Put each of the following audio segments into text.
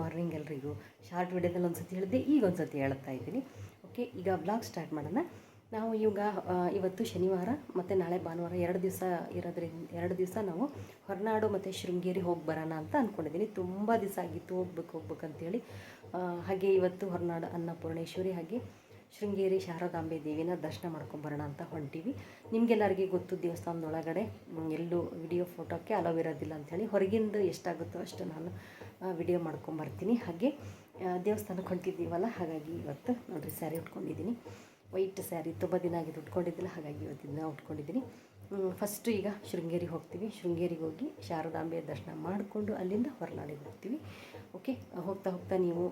Morning ಎಲ್ರಿಗೂ. Short ವಿಡಿಯೋದಲ್ಲಿ ಒಂದು ಸತಿ ಹೇಳಿದೆ ಈಗ ಒಂದು ಸತಿ ಹೇಳ್ತಾ ಇದ್ದೀನಿ. ಓಕೆ ಈಗ ಬ್ಲಾಗ್ ಸ್ಟಾರ್ಟ್ ಮಾಡೋಣ. ನಾವು ಇವಾಗ ಇವತ್ತು ಶನಿವಾರ ಮತ್ತು ನಾಳೆ ಭಾನುವಾರ ಎರಡು ದಿವಸ ಇರೋದ್ರಿಂದ, ಎರಡು ದಿವಸ ನಾವು ಹೊರನಾಡು ಮತ್ತು ಶೃಂಗೇರಿ ಹೋಗಿ ಬರೋಣ ಅಂತ ಅಂದ್ಕೊಂಡಿದ್ದೀನಿ ತುಂಬ ದಿವಸ ಆಗಿತ್ತು, ಹೋಗ್ಬೇಕು ಹೋಗ್ಬೇಕಂತೇಳಿ ಹಾಗೆ ಇವತ್ತು ಹೊರನಾಡು ಅನ್ನಪೂರ್ಣೇಶ್ವರಿ ಹಾಗೆ ಶೃಂಗೇರಿ ಶಾರದಾಂಬೆ ದೇವಿನ ದರ್ಶನ ಮಾಡ್ಕೊಂಬರೋಣ ಅಂತ ಹೊಂಟೀವಿ. ನಿಮಗೆಲ್ಲರಿಗೆ ಗೊತ್ತು ದೇವಸ್ಥಾನದೊಳಗಡೆ ಎಲ್ಲೂ ವಿಡಿಯೋ ಫೋಟೋಕ್ಕೆ ಅಲವ್ ಇರೋದಿಲ್ಲ ಅಂಥೇಳಿ ಹೊರಗಿಂದ ಎಷ್ಟಾಗುತ್ತೋ ಅಷ್ಟು ನಾನು ವಿಡಿಯೋ ಮಾಡ್ಕೊಂಬರ್ತೀನಿ. ಹಾಗೆ ದೇವಸ್ಥಾನಕ್ಕೆ ಹೊಂಟಿದ್ದೀವಲ್ಲ, ಹಾಗಾಗಿ ಇವತ್ತು ನೋಡಿರಿ ಸ್ಯಾರಿ ಉಟ್ಕೊಂಡಿದ್ದೀನಿ. ವೈಟ್ ಸ್ಯಾರಿ ತುಂಬ ದಿನ ಆಗಿದೆ ಉಟ್ಕೊಂಡಿದ್ದಿಲ್ಲ, ಹಾಗಾಗಿ ಇವತ್ತು ಇದನ್ನ ಉಟ್ಕೊಂಡಿದ್ದೀನಿ. ಫಸ್ಟು ಈಗ ಶೃಂಗೇರಿಗೆ ಹೋಗ್ತೀವಿ. ಶೃಂಗೇರಿಗೆ ಹೋಗಿ ಶಾರದಾಂಬೆ ದರ್ಶನ ಮಾಡಿಕೊಂಡು ಅಲ್ಲಿಂದ ಹೊರನಾಡಿಗೆ ಹೋಗ್ತೀವಿ. ಓಕೆ ಹೋಗ್ತಾ ಹೋಗ್ತಾ ನೀವು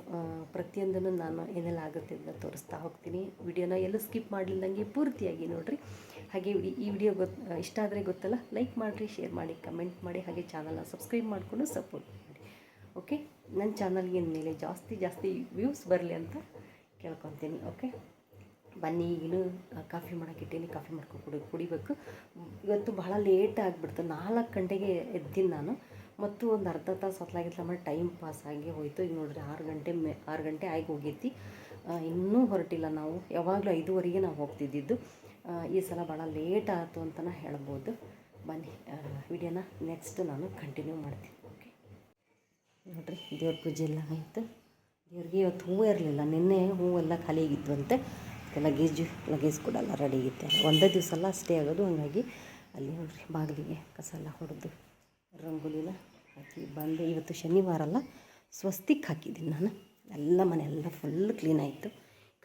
ಪ್ರತಿಯೊಂದನ್ನು ನಾನು ಏನೆಲ್ಲ ಆಗುತ್ತೆ ಅಂತ ತೋರಿಸ್ತಾ ಹೋಗ್ತೀನಿ. ವಿಡಿಯೋನ ಎಲ್ಲೂ ಸ್ಕಿಪ್ ಮಾಡಿಲ್ಲದಂಗೆ ಪೂರ್ತಿಯಾಗಿ ನೋಡಿರಿ. ಹಾಗೆ ಈ- ಈ ವಿಡಿಯೋ ಗೊತ್ತು ಇಷ್ಟ ಆದರೆ ಗೊತ್ತಲ್ಲ ಲೈಕ್ ಮಾಡಿರಿ ಶೇರ್ ಮಾಡಿ ಕಮೆಂಟ್ ಮಾಡಿ, ಹಾಗೆ ಚಾನಲ್ನ ಸಬ್ಸ್ಕ್ರೈಬ್ ಮಾಡಿಕೊಂಡು ಸಪೋರ್ಟ್ ಮಾಡಿ. ಓಕೆ ನನ್ನ ಚಾನಲ್ಗೆ ಮೇಲೆ ಜಾಸ್ತಿ ಜಾಸ್ತಿ ವ್ಯೂಸ್ ಬರಲಿ ಅಂತ ಕೇಳ್ಕೊತೀನಿ. ಓಕೆ ಬನ್ನಿ ಈಗಲೂ ಕಾಫಿ ಮಾಡೋಕ್ಕಿಟ್ಟೀನಿ ಕಾಫಿ ಮಾಡ್ಕೊಂಡು ಕುಡಿ, ಕುಡಿಬೇಕು. ಇವತ್ತು ಬಹಳ ಲೇಟ್ ಆಗಿಬಿಡ್ತು. ನಾಲ್ಕು ಗಂಟೆಗೆ ಎದ್ದೀನಿ ನಾನು. ಮತ್ತು ಒಂದು ಅರ್ಧ ತಾಸು ಹೊತ್ತಲಾಗಿತ್ತು ಆಮೇಲೆ ಟೈಮ್ ಪಾಸ್ ಆಗಿ ಹೋಯಿತು. ಈಗ ನೋಡಿರಿ, ಆರು ಗಂಟೆ ಮೆ, ಆರು ಗಂಟೆ ಆಗಿ ಹೋಗೈತಿ. ಇನ್ನೂ ಹೊರಟಿಲ್ಲ ನಾವು. ಯಾವಾಗಲೂ ಐದುವರೆಗೆ ನಾವು ಹೋಗ್ತಿದ್ದಿದ್ದು. ಈ ಸಲ ಭಾಳ ಲೇಟ್ ಆಯಿತು ಅಂತಲೇ ಹೇಳ್ಬೋದು. ಬನ್ನಿ ವಿಡಿಯೋನ ನೆಕ್ಸ್ಟ್ ನಾನು ಕಂಟಿನ್ಯೂ ಮಾಡ್ತೀನಿ. ಓಕೆ ನೋಡಿರಿ, ದೇವ್ರ ಪೂಜೆ ಎಲ್ಲ ಆಯಿತು. ದೇವ್ರಿಗೆ ಇವತ್ತು ಹೂವು ಇರಲಿಲ್ಲ. ನಿನ್ನೆ ಹೂವೆಲ್ಲ ಖಾಲಿ ಆಗಿದ್ವಂತೆ ಅದಕ್ಕೆ ಲಗೇಜು ಲಗೇಜ್ ಕೂಡ ಎಲ್ಲ ರೆಡಿ ಆಗಿತ್ತು ಒಂದೇ ದಿವಸ ಎಲ್ಲ ಅಷ್ಟೇ ಆಗೋದು, ಹಂಗಾಗಿ ಅಲ್ಲಿ ನೋಡ್ರಿ ಬಾಗಿಲಿಗೆ ಕಸ ಎಲ್ಲ ಹೊಡೆದು ರಂಗೋಲಿನ ಹಾಕಿ ಬಂದು ಇವತ್ತು ಶನಿವಾರ ಅಲ್ಲ, ಸ್ವಸ್ತಿಕ್ ಹಾಕಿದ್ದೀನಿ ನಾನು. ಎಲ್ಲ ಮನೆ ಎಲ್ಲ ಫುಲ್ ಕ್ಲೀನ್ ಆಯಿತು.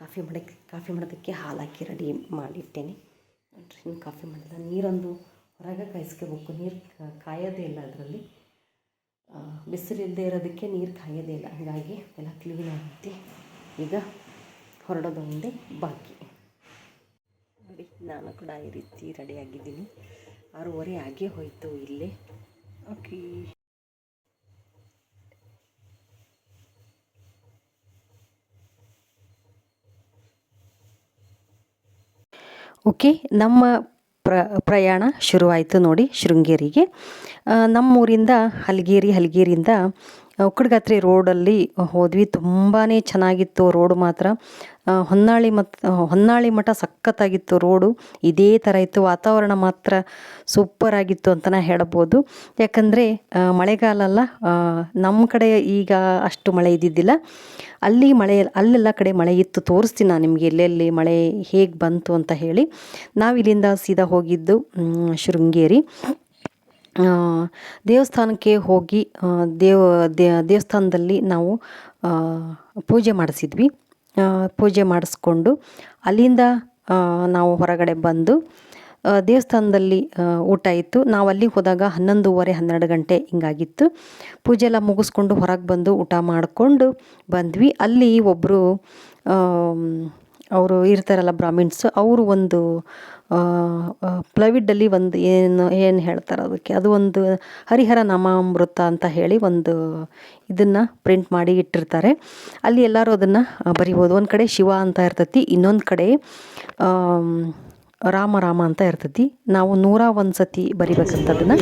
ಕಾಫಿ ಮಾಡೋಕ್ಕೆ ಕಾಫಿ ಮಾಡೋದಕ್ಕೆ ಹಾಲು ಹಾಕಿ ರೆಡಿ ಮಾಡಿಟ್ಟೇನೆ. ನೋಡ್ರಿ, ಇನ್ನು ಕಾಫಿ ಮಾಡಿಲ್ಲ ನೀರೊಂದು ಹೊರಗೆ ಕಾಯಿಸ್ಕೋಬೇಕು. ನೀರು ಕಾಯೋದೇ ಇಲ್ಲ ಅದರಲ್ಲಿ. ಬಿಸಿಲಿಲ್ಲದೆ ಇರೋದಕ್ಕೆ ನೀರು ಕಾಯೋದೇ ಇಲ್ಲ. ಹಾಗಾಗಿ ಎಲ್ಲ ಕ್ಲೀನ್ ಆಗುತ್ತೆ. ಈಗ ಹೊರಡೋದು ಒಂದೇ ಬಾಕಿ ನೋಡಿ, ನಾನು ಕೂಡ ಈ ರೀತಿ ರೆಡಿ ಆಗಿದ್ದೀನಿ ಆರೂವರೆ ಆಗೇ ಹೋಯಿತು ಇಲ್ಲೇ. ಓಕೆ. ಓಕೆ, ನಮ್ಮ ಪ್ರ, ಪ್ರಯಾಣ ಶುರುವಾಯಿತು ನೋಡಿ ಶೃಂಗೇರಿಗೆ. ನಮ್ಮೂರಿಂದ ಹಲಗೇರಿ ಹಲಗೇರಿಯಿಂದ ಉಕ್ಕಡಗಾತ್ರಿ ರೋಡಲ್ಲಿ ಹೋದ್ವಿ. ತುಂಬಾ ಚೆನ್ನಾಗಿತ್ತು ರೋಡ್ ಮಾತ್ರ. ಹೊನ್ನಾಳಿ ಮತ್ತು ಹೊನ್ನಾಳಿ ಮಠ ಸಖತ್ತಾಗಿತ್ತು ರೋಡು. ಇದೇ ಥರ ಇತ್ತು. ವಾತಾವರಣ ಮಾತ್ರ ಸೂಪರ್ ಆಗಿತ್ತು ಅಂತಲೇ ಹೇಳ್ಬೋದು. ಯಾಕಂದರೆ ಮಳೆಗಾಲ ಅಲ್ಲ ನಮ್ಮ ಕಡೆ ಈಗ ಅಷ್ಟು ಮಳೆ ಇದ್ದಿದ್ದಿಲ್ಲ. ಅಲ್ಲಿ ಮಳೆ, ಅಲ್ಲೆಲ್ಲ ಕಡೆ ಮಳೆ ಇತ್ತು. ತೋರಿಸ್ತೀನಿ ನಾನು ನಿಮಗೆ ಎಲ್ಲೆಲ್ಲಿ ಮಳೆ ಹೇಗೆ ಬಂತು ಅಂತ ಹೇಳಿ. ನಾವು ಇಲ್ಲಿಂದ ಸೀದಾ ಹೋಗಿದ್ದು ಶೃಂಗೇರಿ. ದೇವಸ್ಥಾನಕ್ಕೆ ಹೋಗಿ ದೇವ ದೇವಸ್ಥಾನದಲ್ಲಿ ನಾವು ಪೂಜೆ ಮಾಡಿಸಿದ್ವಿ. ಪೂಜೆ ಮಾಡಿಸ್ಕೊಂಡು ಅಲ್ಲಿಂದ ನಾವು ಹೊರಗಡೆ ಬಂದು ದೇವಸ್ಥಾನದಲ್ಲಿ ಊಟ ಇತ್ತು. ನಾವು ಅಲ್ಲಿಗೆ ಹೋದಾಗ ಹನ್ನೊಂದುವರೆ, ಹನ್ನೆರಡು ಗಂಟೆ ಹಿಂಗಾಗಿತ್ತು. ಪೂಜೆ ಎಲ್ಲ ಮುಗಿಸ್ಕೊಂಡು ಹೊರಗೆ ಬಂದು ಊಟ ಮಾಡಿಕೊಂಡು ಬಂದ್ವಿ. ಅಲ್ಲಿ ಒಬ್ಬರು ಅವರು ಇರ್ತಾರಲ್ಲ ಬ್ರಾಹ್ಮಿಣ್ಸ್ ಅವರು ಒಂದು ಪ್ಲವಿಡಲ್ಲಿ ಒಂದು ಏನು ಏನು ಹೇಳ್ತಾರೆ ಅದಕ್ಕೆ? ಅದು ಒಂದು ಹರಿಹರ ನಾಮಾಮೃತ ಅಂತ ಹೇಳಿ ಒಂದು ಇದನ್ನು ಪ್ರಿಂಟ್ ಮಾಡಿ ಇಟ್ಟಿರ್ತಾರೆ. ಅಲ್ಲಿ ಎಲ್ಲರೂ ಅದನ್ನು ಬರಿಬೋದು. ಒಂದು ಕಡೆ ಶಿವ ಅಂತ ಇರ್ತೈತಿ, ಇನ್ನೊಂದು ಕಡೆ ರಾಮ ರಾಮ ಅಂತ ಇರ್ತೈತಿ. ನಾವು ನೂರ ಒಂದು ಸತಿ ಬರಿಬೇಕಂತ ಅದನ್ನು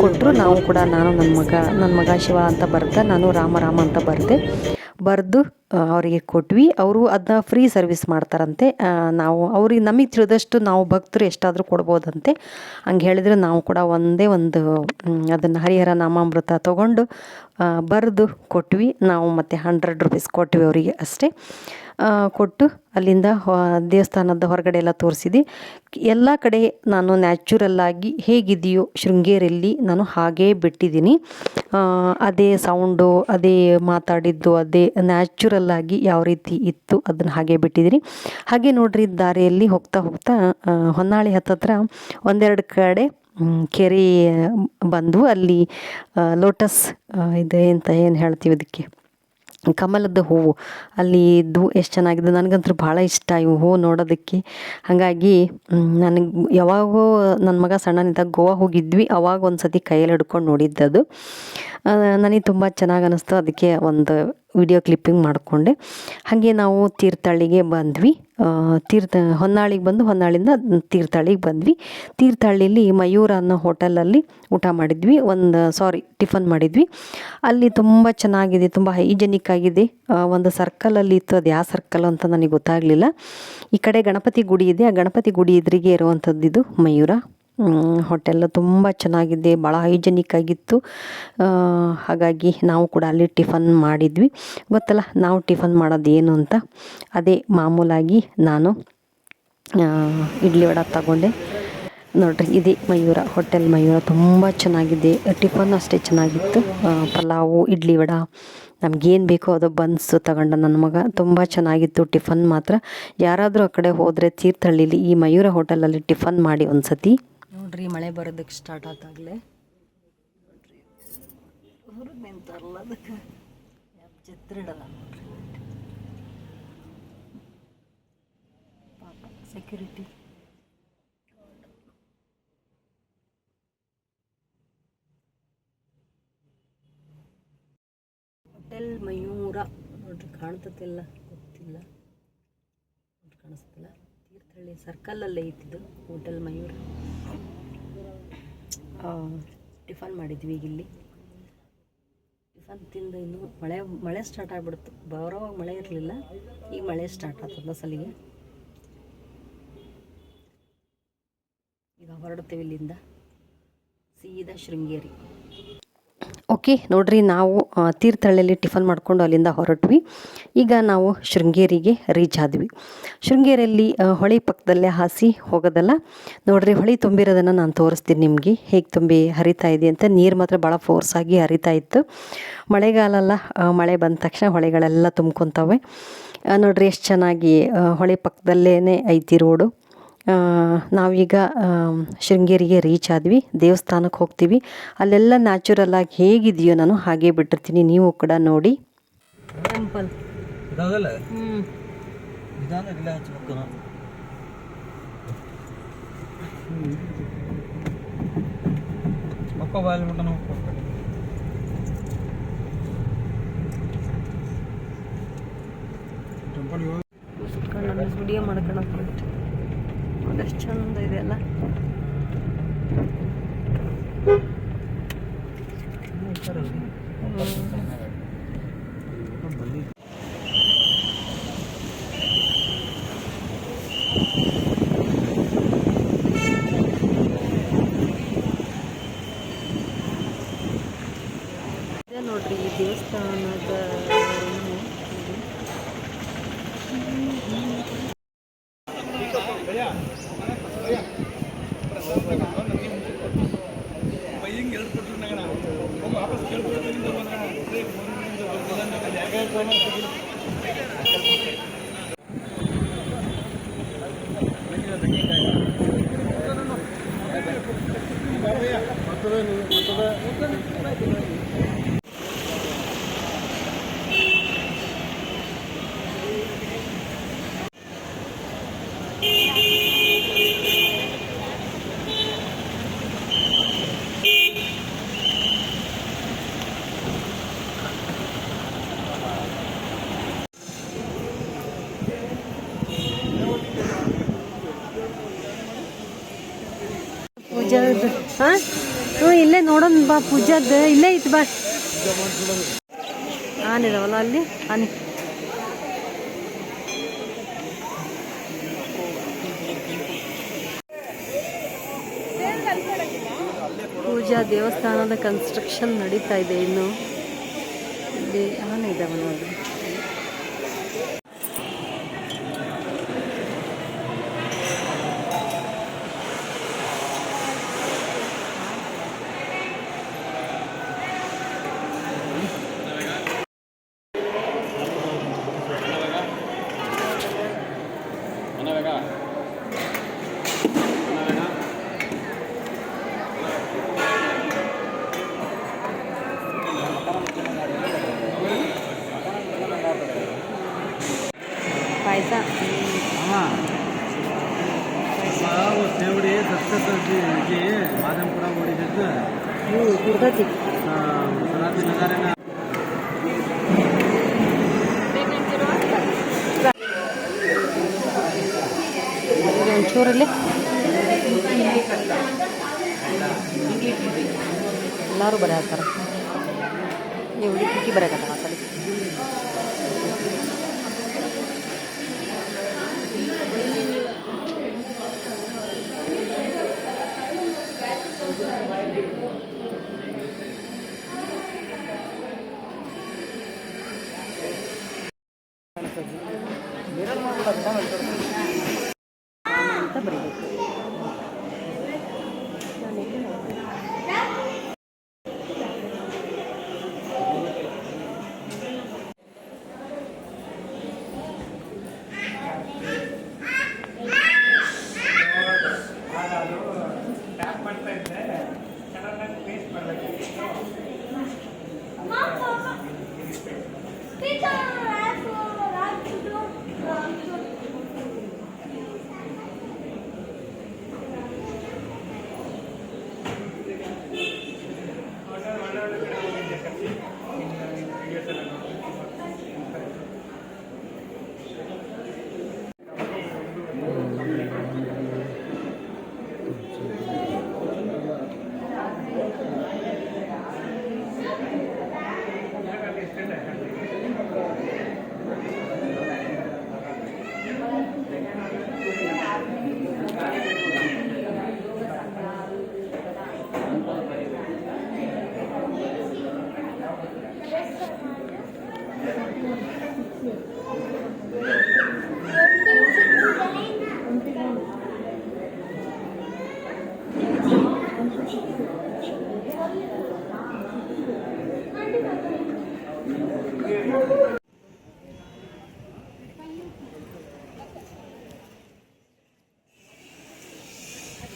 ಕೊಟ್ಟರು ನಾವು ಕೂಡ ನಾನು ನನ್ನ ಮಗ ನನ್ನ ಮಗ ಶಿವ ಅಂತ ಬರೆದ, ನಾನು ರಾಮ ರಾಮ ಅಂತ ಬರೆದೆ. ಬರೆದು ಅವರಿಗೆ ಕೊಟ್ವಿ. ಅವರು ಅದನ್ನ ಫ್ರೀ ಸರ್ವಿಸ್ ಮಾಡ್ತಾರಂತೆ. ನಾವು ಅವ್ರಿಗೆ ನಮಗೆ ತಿಳಿದಷ್ಟು ನಾವು ಭಕ್ತರು ಎಷ್ಟಾದರೂ ಕೊಡ್ಬೋದಂತೆ. ಹಂಗೆ ಹೇಳಿದರೆ ನಾವು ಕೂಡ ಒಂದೇ ಒಂದು ಅದನ್ನು ಹರಿಹರ ನಾಮಾಮೃತ ತೊಗೊಂಡು ಬರೆದು ಕೊಟ್ವಿ. ನಾವು ಮತ್ತು ಹಂಡ್ರೆಡ್ ರುಪೀಸ್ ಕೊಟ್ವಿ ಅವರಿಗೆ ಅಷ್ಟೇ. ಕೊಟ್ಟು ಅಲ್ಲಿಂದ ದೇವಸ್ಥಾನದ ಹೊರಗಡೆ ಎಲ್ಲ ತೋರಿಸಿದೆ ಎಲ್ಲ ಕಡೆ ನಾನು ನ್ಯಾಚುರಲ್ ಆಗಿ ಹೇಗಿದೆಯೋ ಶೃಂಗೇರಿಯಲ್ಲಿ ನಾನು ಹಾಗೇ ಬಿಟ್ಟಿದ್ದೀನಿ. ಅದೇ ಸೌಂಡು ಅದೇ ಮಾತಾಡಿದ್ದು, ಅದೇ ನ್ಯಾಚುರಲ್ ಆಗಿ ಯಾವ ರೀತಿ ಇತ್ತು ಅದನ್ನು ಹಾಗೆ ಬಿಟ್ಟಿದ್ದೀನಿ. ಹಾಗೆ ನೋಡ್ರಿ, ದಾರಿಯಲ್ಲಿ ಹೋಗ್ತಾ ಹೋಗ್ತಾ ಹೊನ್ನಾಳಿ ಹತ್ತತ್ರ ಒಂದೆರಡು ಕಡೆ ಕೆರೆ ಬಂದು ಅಲ್ಲಿ ಲೋಟಸ್ ಇದೆ ಅಂತ ಏನು ಹೇಳ್ತೀವಿ ಅದಕ್ಕೆ ಕಮಲದ ಹೂವು. ಅಲ್ಲಿ ಇದ್ದು ಎಷ್ಟು ಚೆನ್ನಾಗಿದೆ. ನನಗಂತೂ ಭಾಳ ಇಷ್ಟ ಇವು ಹೂವು ನೋಡೋದಕ್ಕೆ. ಹಾಗಾಗಿ ನನಗೆ ಯಾವಾಗೋ ನನ್ನ ಮಗ ಸಣ್ಣನಿದ್ದಾಗ ಗೋವಾ ಹೋಗಿದ್ವಿ. ಅವಾಗ ಒಂದು ಸತಿ ಕೈಯಲ್ಲಿ ಹಿಡ್ಕೊಂಡು ನೋಡಿದ್ದದು. ನನಗೆ ತುಂಬ ಚೆನ್ನಾಗಿ ಅನ್ನಿಸ್ತು ಅದಕ್ಕೆ ಒಂದು ವಿಡಿಯೋ ಕ್ಲಿಪ್ಪಿಂಗ್ ಮಾಡಿಕೊಂಡೆ. ಹಾಗೆ ನಾವು ತೀರ್ಥಹಳ್ಳಿಗೆ ಬಂದ್ವಿ. ತೀರ್ಥ, ಹೊನ್ನಾಳಿಗೆ ಬಂದು ಹೊನ್ನಾಳಿಂದ ತೀರ್ಥಹಳ್ಳಿಗೆ ಬಂದ್ವಿ. ತೀರ್ಥಹಳ್ಳಿಲಿ ಮಯೂರ ಅನ್ನೋ ಹೋಟೆಲಲ್ಲಿ ಊಟ ಮಾಡಿದ್ವಿ. ಒಂದು, ಸಾರಿ, ಟಿಫನ್ ಮಾಡಿದ್ವಿ. ಅಲ್ಲಿ ತುಂಬ ಚೆನ್ನಾಗಿದೆ, ತುಂಬ ಹೈಜೆನಿಕ್ ಆಗಿದೆ. ಒಂದು ಸರ್ಕಲಲ್ಲಿ ಇತ್ತು. ಅದು ಯಾವ ಸರ್ಕಲ್ ಅಂತ ನನಗೆ ಗೊತ್ತಾಗಲಿಲ್ಲ. ಈ ಕಡೆ ಗಣಪತಿ ಗುಡಿ ಇದೆ. ಆ ಗಣಪತಿ ಗುಡಿ ಎದುರಿಗೆ ಇರುವಂಥದ್ದು ಇದು ಮಯೂರ. ಹೋಟೆಲ್ ತುಂಬ ಚೆನ್ನಾಗಿದೆ, ಭಾಳ ಹೈಜೆನಿಕ್ ಆಗಿತ್ತು. ಹಾಗಾಗಿ ನಾವು ಕೂಡ ಅಲ್ಲಿ ಟಿಫನ್ ಮಾಡಿದ್ವಿ. ಗೊತ್ತಲ್ಲ, ನಾವು ಟಿಫನ್ ಮಾಡೋದು ಏನು ಅಂತ? ಅದೇ ಮಾಮೂಲಾಗಿ ನಾನು ಇಡ್ಲಿ ವಡ ತಗೊಂಡೆ. ನೋಡ್ರಿ, ಇದೇ ಮಯೂರ, ಹೋಟೆಲ್ ಮಯೂರ ತುಂಬ ಚೆನ್ನಾಗಿದೆ. ಟಿಫನ್ ಅಷ್ಟೇ ಚೆನ್ನಾಗಿತ್ತು. ಪಲಾವು, ಇಡ್ಲಿ ವಡ ನಮಗೇನು ಬೇಕೋ ಅದು ಬನ್ಸು ತಗೊಂಡ ನನ್ನ ಮಗ. ತುಂಬ ಚೆನ್ನಾಗಿತ್ತು ಟಿಫನ್ ಮಾತ್ರ. ಯಾರಾದರೂ ಆ ಕಡೆ ಹೋದರೆ ತೀರ್ಥಹಳ್ಳಿಲಿ ಈ ಮಯೂರ ಹೋಟೆಲಲ್ಲಿ ಟಿಫನ್ ಮಾಡಿ ಒಂದು ಸತಿ ನೋಡ್ರಿ, ಮಳೆ ಬರೋದಕ್ಕೆ ಸ್ಟಾರ್ಟ್ ಆದಾಗಲೇ. ಹೊರಗೆ ನಿಂತಾರಲ್ಲ ಅದಕ್ಕೆ ಚಿತ್ರ ಇಡಲ್ಲ ನೋಡ್ರಿ. ಪಾಪ ಸೆಕ್ಯೂರಿಟಿ ಹೋಟೆಲ್ ಮಯೂರ. ನೋಡ್ರಿ, ಕಾಣ್ತತಿಲ್ಲ? ಗೊತ್ತಿಲ್ಲ. ನೋಡ್ರಿ, ಕಾಣಿಸ್ತಿಲ್ಲ? ತೀರ್ಥಹಳ್ಳಿ ಸರ್ಕಲಲ್ಲೇ ಇದ್ದಿದ್ದು ಹೋಟೆಲ್ ಮಯೂರ್. ಟಿಫನ್ ಮಾಡಿದ್ವಿ ಈಗ ಇಲ್ಲಿ. ಟಿಫನ್ ತಿಂದು ಇನ್ನು ಮಳೆ ಮಳೆ ಸ್ಟಾರ್ಟ್ ಆಗಿಬಿಡ್ತು. ಬರೋವಾಗ ಮಳೆ ಇರಲಿಲ್ಲ, ಈಗ ಮಳೆ ಸ್ಟಾರ್ಟ್ ಆಗ್ತದ ಸಲಿಗೆ. ಈಗ ಹೊರಡ್ತೀವಿ ಇಲ್ಲಿಂದ. ಸೀದಾ ಶೃಂಗೇರಿ. ಓಕೆ, ನೋಡ್ರಿ ನಾವು ತೀರ್ಥಹಳ್ಳಿಯಲ್ಲಿ ಟಿಫನ್ ಮಾಡಿಕೊಂಡು ಅಲ್ಲಿಂದ ಹೊರಟ್ವಿ. ಈಗ ನಾವು ಶೃಂಗೇರಿಗೆ ರೀಚ್ ಆದ್ವಿ. ಶೃಂಗೇರಿಯಲ್ಲಿ ಹೊಳೆ ಪಕ್ಕದಲ್ಲೇ ಹಾಸಿ ಹೋಗೋದಲ್ಲ? ನೋಡ್ರಿ, ಹೊಳೆ ತುಂಬಿರೋದನ್ನು ನಾನು ತೋರಿಸ್ತೀನಿ ನಿಮಗೆ. ಹೇಗೆ ತುಂಬಿ ಹರಿತಾ ಇದೆ ಅಂತ? ನೀರು ಮಾತ್ರ ಭಾಳ ಫೋರ್ಸಾಗಿ ಹರಿತಾ ಇತ್ತು. ಮಳೆಗಾಲ ಅಲ್ಲ ಮಳೆ ಬಂದ ತಕ್ಷಣ ಹೊಳೆಗಳೆಲ್ಲ ತುಂಬ್ಕೊತಾವೆ. ನೋಡ್ರಿ, ಎಷ್ಟು ಚೆನ್ನಾಗಿ ಹೊಳೆ ಪಕ್ಕದಲ್ಲೇ ಐತಿ ರೋಡು ನಾವೀಗ ಶೃಂಗೇರಿಗೆ ರೀಚ್ ಆದ್ವಿ ದೇವಸ್ಥಾನಕ್ಕೆ ಹೋಗ್ತೀವಿ. ಅಲ್ಲೆಲ್ಲ ನ್ಯಾಚುರಲ್ ಆಗಿ ಹೇಗಿದೆಯೋ ನಾನು ಹಾಗೆ ಬಿಟ್ಟಿರ್ತೀನಿ ನೀವು ಕೂಡ ನೋಡಿ. ಟೆಂಪಲ್ ವಿಡಿಯೋ ಮಾಡ್ಕೊಳಕ್ಕೆ ಅದೆಷ್ಟು ಚಂದ ಇದೆ ಅಲ್ಲ ಇದೆ ನೋಡ್ರಿ ಈ ದೇವಸ್ಥಾನದ ಏನು ಇದು. ಪೂಜಾದ ಹಾಂ? ಹ್ಞೂ, ಇಲ್ಲೇ ನೋಡೋಣ ಬಾ, ಪೂಜಾದ, ಇಲ್ಲೇ ಇತ್ತು ಬಾ. ಆನಿದಾವಲ್ಲ ಅಲ್ಲಿ? ಆನೆ ಪೂಜಾ ದೇವಸ್ಥಾನದ ಕನ್ಸ್ಟ್ರಕ್ಷನ್ ನಡೀತಾ ಇದೆ ಇನ್ನು. ಇಲ್ಲಿ ಆನೆ ಇದಾವೆ ನೋಡ್ರಿ ಮಾದಮಪುರ ಓಡಿದ್ದು ಸನಾತನ ನಗರನ ಒಂಚೂರಲ್ಲಿ. ಎಲ್ಲರೂ ಬರೆಯತ್ತಾರೆ ನೀವು ಹುಡುಕಿ ಬರೋಕತ್ತ ಸರಿ ಕಡೆ ಅಂತ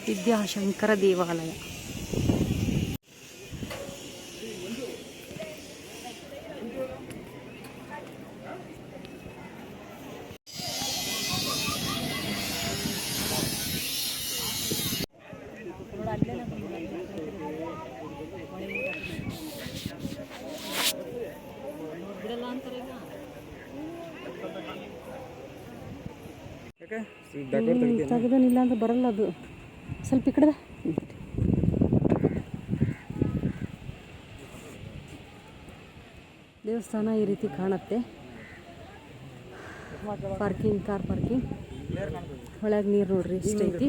ವಿದ್ಯಾಶಂಕರ ದೇವಾಲಯ ತೆಗೆದನಿಲ್ಲ ಅಂದ್ರೆ ಬರಲ್ಲ ಅದು. ಸ್ವಲ್ಪ ಈ ಕಡೆದ ದೇವಸ್ಥಾನ ಈ ರೀತಿ ಕಾಣುತ್ತೆ. Parking car parking. ಒಳಗೆ ನೀರು ನೋಡ್ರಿ ಇಷ್ಟ ಐತಿ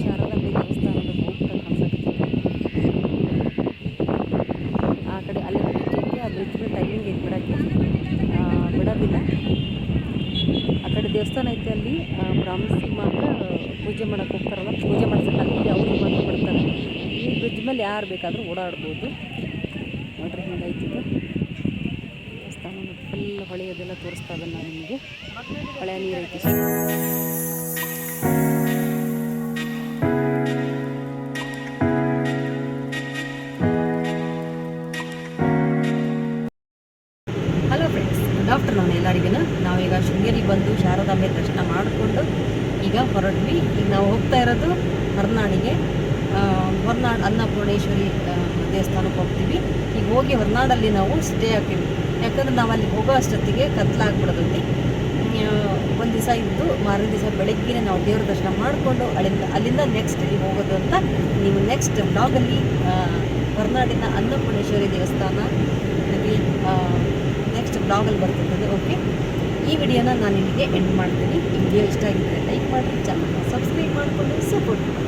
ಶಾರದಾಂಬೆ ದೇವಸ್ಥಾನದ ಗೋಪುರ ಕಾಣಿಸಕ್ಕೆ ಆ ಕಡೆ ಅಲ್ಲಿ ಬ್ರಿಡ್ಜ್ ಐತಿ ಆ ಬ್ರಿಡ್ಜ್ ಟೈಮಿಂಗ್ ಐತಿ ಬಿಡೋಕ್ಕೆ ಬಿಡೋದಿಲ್ಲ ಆ ಕಡೆ ದೇವಸ್ಥಾನ ಐತಿ ಅಲ್ಲಿ ಬ್ರಾಹ್ಮಣಸಿಗೆ ಮಾತ್ರ ಪೂಜೆ ಮಾಡಕ್ಕೆ ಹೋಗ್ತಾರಲ್ಲ ಪೂಜೆ ಮಾಡ್ಸಕ್ಕೆ ಅಲ್ಲಿ ಅವ್ರಿಗೆ ಮಾತ್ರ ಬಿಡ್ತಾರೆ ಈ ಬ್ರಿಡ್ಜ್ ಮೇಲೆ ಯಾರು ಬೇಕಾದರೂ ಓಡಾಡ್ಬೋದು. ನೋಡ್ರಿ ಹಿಂಗೈತಿ ಇದು. ದೇವಸ್ಥಾನ ಫುಲ್ ಹೊಳೆಯೋದೆಲ್ಲ ತೋರಿಸ್ತಾ ಇದ್ದಾನೆ ನಾನು ನಿಮಗೆ. ಹೊಳೆ ನೀರು ಹೋಗಿ ಹೊರನಾಡಲ್ಲಿ ನಾವು ಸ್ಟೇ ಹಾಕಿದ್ವಿ ಯಾಕಂದ್ರೆ ನಾವು ಅಲ್ಲಿ ಹೋಗೋ ಅಷ್ಟೊತ್ತಿಗೆ ಕತ್ಲಾಗ್ಬಿಡೋದೈತಿ ಒಂದು ದಿವಸ ಇದ್ದು ಮಾರನೇ ದಿವಸ ಬೆಳಗ್ಗೆ ನಾವು ದೇವ್ರ ದರ್ಶನ ಮಾಡಿಕೊಂಡು ಅಲ್ಲಿಂದ ಅಲ್ಲಿಂದ ನೆಕ್ಸ್ಟ್ ಇಲ್ಲಿ ಹೋಗೋದು ಅಂತ ನೀವು ನೆಕ್ಸ್ಟ್ ಬ್ಲಾಗಲ್ಲಿ ಹೊರನಾಡಿನ ಅನ್ನಪೂರ್ಣೇಶ್ವರಿ ದೇವಸ್ಥಾನ ನಿಮಗೆ ನೆಕ್ಸ್ಟ್ ಬ್ಲಾಗಲ್ಲಿ ಬರ್ತಿರ್ತದೆ ಓಕೆ ಈ ವಿಡಿಯೋನ ನಾನು ನಿಮಗೆ ಎಂಡ್ ಮಾಡ್ತೀನಿ. ವಿಡಿಯೋ ಇಷ್ಟ ಆಗಿದ್ದರೆ ಲೈಕ್ ಮಾಡಿ ಚಾನಲ್ನ ಸಬ್ಸ್ಕ್ರೈಬ್ ಮಾಡಿಕೊಂಡು ಸಪೋರ್ಟ್ ಮಾಡಿ